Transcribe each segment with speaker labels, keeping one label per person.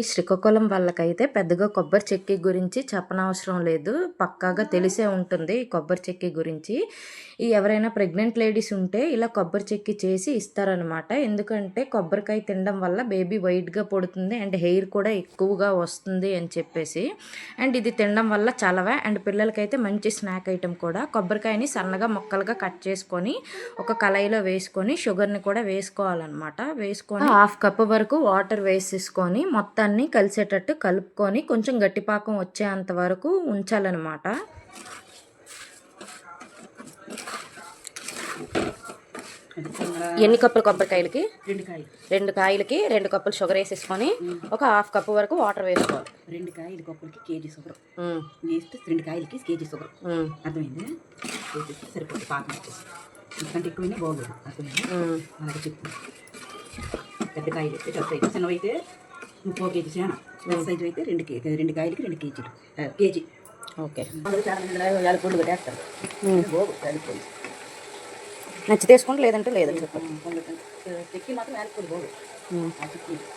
Speaker 1: ఈ శ్రీకాకుళం వాళ్ళకైతే పెద్దగా కొబ్బరి చెక్కి గురించి చెప్పనవసరం లేదు. పక్కాగా తెలిసే ఉంటుంది ఈ కొబ్బరి చెక్కి గురించి. ఈ ఎవరైనా ప్రెగ్నెంట్ లేడీస్ ఉంటే ఇలా కొబ్బరి చెక్కి చేసి ఇస్తారనమాట ఎందుకంటే కొబ్బరికాయ తినడం వల్ల బేబీ వైట్గా పడుతుంది అండ్ హెయిర్ కూడా ఎక్కువగా వస్తుంది అని చెప్పేసి. అండ్ ఇది తినడం వల్ల చలవ అండ్ పిల్లలకైతే మంచి స్నాక్ ఐటెం కూడా. కొబ్బరికాయని సన్నగా ముక్కలుగా కట్ చేసుకొని ఒక కళాయిలో వేసుకొని షుగర్ని కూడా వేసుకోవాలన్నమాట. వేసుకొని హాఫ్ కప్ వరకు వాటర్ వేసేసుకొని మొత్తం మొత్తాన్ని కలిసేటట్టు కలుపుకొని కొంచెం గట్టిపాకం వచ్చేంత వరకు ఉంచాలన్నమాట. ఎన్ని కప్పులు కొబ్బరికాయలకి?
Speaker 2: రెండు కాయలు.
Speaker 1: రెండు కాయలకి రెండు కప్పులు షుగర్ వేసేసుకొని ఒక హాఫ్ కప్పు వరకు వాటర్ వేసుకోవాలి.
Speaker 2: రెండు కాయలు కొప్పలకి కేజీ షుగర్. వేస్తే రెండు కాయలకి కేజీ షుగర్. అర్థమైందా? సరిపోతుంది పాకం వచ్చేసి. ఇంకంటే ఎక్కువైనా బాగోదు. అర్థమైంది?
Speaker 1: ఉమ్.
Speaker 2: అలాగే చెప్పు పెద్ద కాయలు అయితే అయితే ముప్పై కేజీ పెద్ద సైజు అయితే రెండు కే రెండు కాయలకి రెండు కేజీలు కేజీ.
Speaker 1: ఓకే.
Speaker 2: చాలా
Speaker 1: నచ్చి తీసుకోండి లేదంటే లేదని చెప్పండి.
Speaker 2: చెక్కి మాత్రం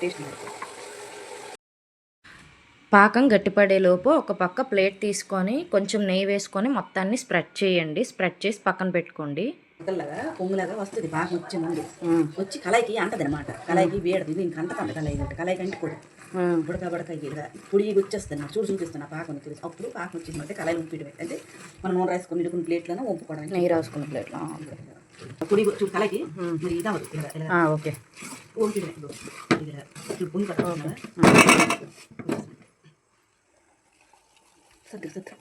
Speaker 2: టేస్ట్
Speaker 1: పాకం గట్టిపడేలోపు ఒక పక్క ప్లేట్ తీసుకొని కొంచెం నెయ్యి వేసుకొని మొత్తాన్ని స్ప్రెడ్ చేయండి. స్ప్రెడ్ చేసి పక్కన పెట్టుకోండి.
Speaker 2: ముద్దలాగా పొంగులాగా వస్తుంది బాగా వచ్చే ముందు. వచ్చి కళాయికి అంటది అనమాట కళాయికి వేడదు దీనికి అంటకంట కళాయి ఒకటి కళాయికి అంటుకోదు బుడక బుడక ఇలా పొడి వచ్చేస్తుంది నాకు చూడు చూపిస్తున్నా పాకం చూసి అప్పుడు పాకం వచ్చిందంటే కళాయిలు ఉంపిడమే అంటే మనం నూనె రాసుకొని ఇడుకుని ప్లేట్లను వంపుకోవడానికి
Speaker 1: నెయ్యి రాసుకున్న ప్లేట్లో
Speaker 2: పొడి చూడు కళాయికి మరి ఇది అవ్వదు
Speaker 1: ఓకే.
Speaker 2: వంపిడమే ఇప్పుడు పొంగి సర్దు సర్దు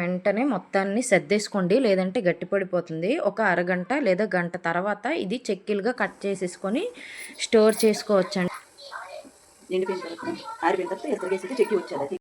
Speaker 1: వెంటనే మొత్తాన్ని సర్దేసుకోండి. లేదంటే గట్టిపడిపోతుంది. ఒక అరగంట లేదా గంట తర్వాత ఇది చెక్కిలుగా కట్ చేసేసుకొని స్టోర్ చేసుకోవచ్చండి.